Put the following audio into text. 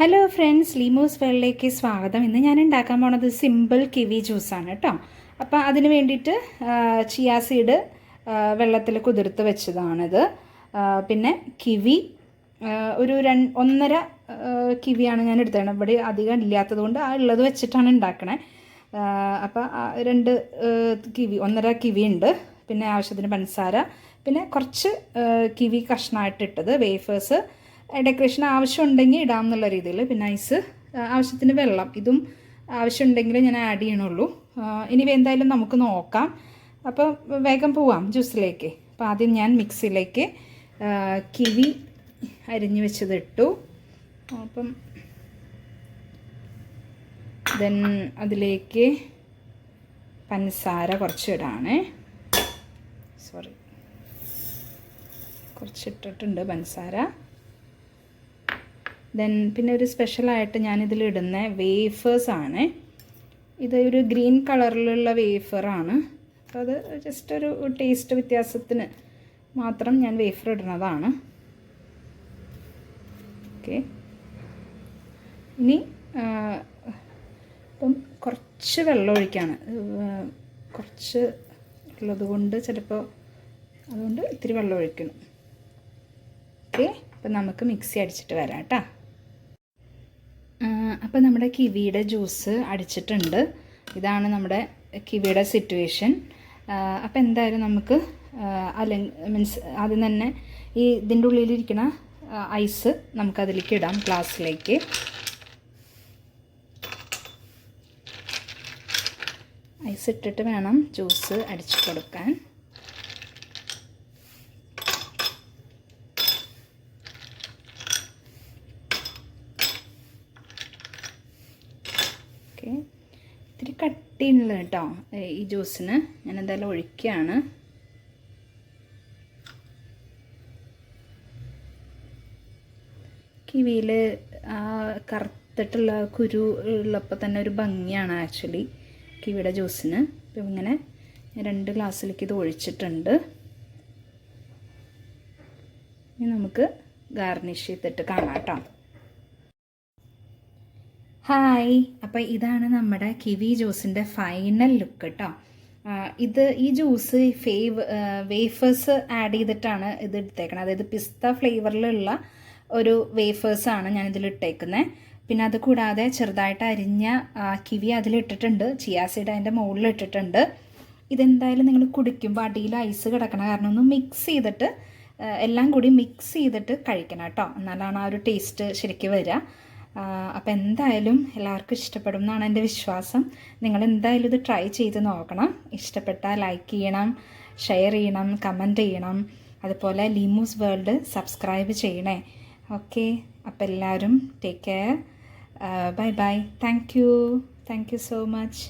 Hello friends ലീമോസ് വേൾഡിലേക്ക് സ്വാഗതം. ഇന്ന് ഞാൻ ഉണ്ടാക്കാൻ പോണത് സിമ്പിൾ കിവി ജ്യൂസാണ് കേട്ടോ അപ്പോൾ അതിന് വേണ്ടിയിട്ട് ചിയാ സീഡ് വെള്ളത്തിൽ കുതിർത്ത് വെച്ചതാണിത്. പിന്നെ കിവി ഒരു രണ്ട് ഒന്നര കിവിയാണ് ഞാൻ എടുത്തത് ഇവിടെ അധികം ഇല്ലാത്തത് കൊണ്ട് ആ ഉള്ളത് വെച്ചിട്ടാണ് ഉണ്ടാക്കണേ. അപ്പോൾ രണ്ട് കിവി ഒന്നര കിവി ഉണ്ട്. പിന്നെ ആവശ്യത്തിന് പഞ്ചസാര. പിന്നെ കുറച്ച് കിവി കഷ്ണമായിട്ടിട്ടത് വേഫേഴ്സ് ഡെക്കറേഷൻ ആവശ്യമുണ്ടെങ്കിൽ ഇടാം എന്നുള്ള രീതിയിൽ. പിന്നെ ഐസ് ആവശ്യത്തിന് വെള്ളം. ഇതും ആവശ്യമുണ്ടെങ്കിൽ ഞാൻ ആഡ് ചെയ്യണുള്ളൂ. ഇനി എന്തായാലും നമുക്ക് നോക്കാം. അപ്പോൾ വേഗം പോവാം ജ്യൂസിലേക്ക്. അപ്പോൾ ആദ്യം ഞാൻ മിക്സിയിലേക്ക് കിവി അരിഞ്ഞു വെച്ചത് ഇട്ടു. അപ്പം ദെൻ അതിലേക്ക് പഞ്ചസാര കുറച്ച് ഇടാണേ. സോറി കുറച്ചിട്ടിട്ടുണ്ട് പഞ്ചസാര. ദെൻ പിന്നെ ഒരു സ്പെഷ്യലായിട്ട് ഞാനിതിൽ ഇടുന്ന വേഫേഴ്സ് ആണ്. ഇത് ഒരു ഗ്രീൻ കളറിലുള്ള വേഫറാണ് അപ്പോൾ അത് ജസ്റ്റ് ഒരു ടേസ്റ്റ് വ്യത്യാസത്തിന് മാത്രം ഞാൻ വേഫർ ഇടുന്നതാണ്. ഓക്കെ ഇനി ഇപ്പം കുറച്ച് വെള്ളം ഒഴിക്കാണ്. കുറച്ച് ഉള്ളത് കൊണ്ട് ചിലപ്പോൾ അതുകൊണ്ട് ഇത്തിരി വെള്ളം ഒഴിക്കണം. ഓക്കെ അപ്പം നമുക്ക് മിക്സി അടിച്ചിട്ട് വരാം കേട്ടോ. അപ്പോൾ നമ്മുടെ കിവിയുടെ ജ്യൂസ് അടിച്ചിട്ടുണ്ട്. ഇതാണ് നമ്മുടെ കിവിയുടെ സിറ്റുവേഷൻ. അപ്പോൾ എന്തായാലും നമുക്ക് അല്ലെ മീൻസ് ആദ്യം തന്നെ ഈ ഇതിന്റെ ഉള്ളിലിരിക്കുന്ന ഐസ് നമുക്കതിലേക്ക് ഇടാം ഗ്ലാസ്സിലേക്ക്. ഐസ് ഇട്ടിട്ട് വേണം ജ്യൂസ് അടിച്ചു കൊടുക്കാൻ ഓക്കെ ഇത്തിരി കട്ടിയുള്ള കേട്ടോ ഈ ജ്യൂസിന്. ഞാൻ എന്തായാലും ഒഴിക്കുകയാണ്. കിവിയിൽ ആ കറുത്തിട്ടുള്ള കുരു ഉള്ളപ്പോൾ തന്നെ ഒരു ഭംഗിയാണ് ആക്ച്വലി കിവിയുടെ ജ്യൂസിന്. അപ്പം ഇങ്ങനെ രണ്ട് ഗ്ലാസ്സിലേക്ക് ഇത് ഒഴിച്ചിട്ടുണ്ട്. ഇനി നമുക്ക് ഗാർണിഷ് ചെയ്തിട്ട് കാണാം കേട്ടോ. ഹായ്. അപ്പോൾ ഇതാണ് നമ്മുടെ കിവി ജ്യൂസിന്റെ ഫൈനൽ ലുക്ക് കേട്ടോ ഇത് ഈ ജ്യൂസ് ഫേവ് വേഫേഴ്സ് ആഡ് ചെയ്തിട്ടാണ് ഇത് എടുത്തേക്കണത്. അതായത് പിസ്ത ഫ്ലേവറിലുള്ള ഒരു വേഫേഴ്സാണ് ഞാൻ ഇതിൽ ഇട്ടേക്കുന്നത് പിന്നെ അത് കൂടാതെ ചെറുതായിട്ട് അരിഞ്ഞ കിവി അതിലിട്ടിട്ടുണ്ട് ചിയാസീഡ് അതിന്റെ മുകളിൽ ഇട്ടിട്ടുണ്ട്. ഇതെന്തായാലും നിങ്ങൾ കുടിക്കുമ്പോൾ അടിയിൽ ഐസ് കിടക്കണ കാരണം ഒന്ന് മിക്സ് ചെയ്തിട്ട് എല്ലാം കൂടി മിക്സ് ചെയ്തിട്ട് കഴിക്കണം കേട്ടോ എന്നാലാണ് ആ ഒരു ടേസ്റ്റ് ശരിക്കും വരിക അപ്പോൾ എന്തായാലും എല്ലാവർക്കും ഇഷ്ടപ്പെടും എന്നാണ് എന്റെ വിശ്വാസം. നിങ്ങൾ എന്തായാലും ഇത് ട്രൈ ചെയ്ത് നോക്കണം. ഇഷ്ടപ്പെട്ടാൽ ലൈക്ക് ചെയ്യണം ഷെയർ ചെയ്യണം കമന്റ് ചെയ്യണം. അതുപോലെ ലീമൂസ് വേൾഡ് സബ്സ്ക്രൈബ് ചെയ്യണേ. ഓക്കെ അപ്പോൾ എല്ലാവരും take care bye bye thank you thank you so much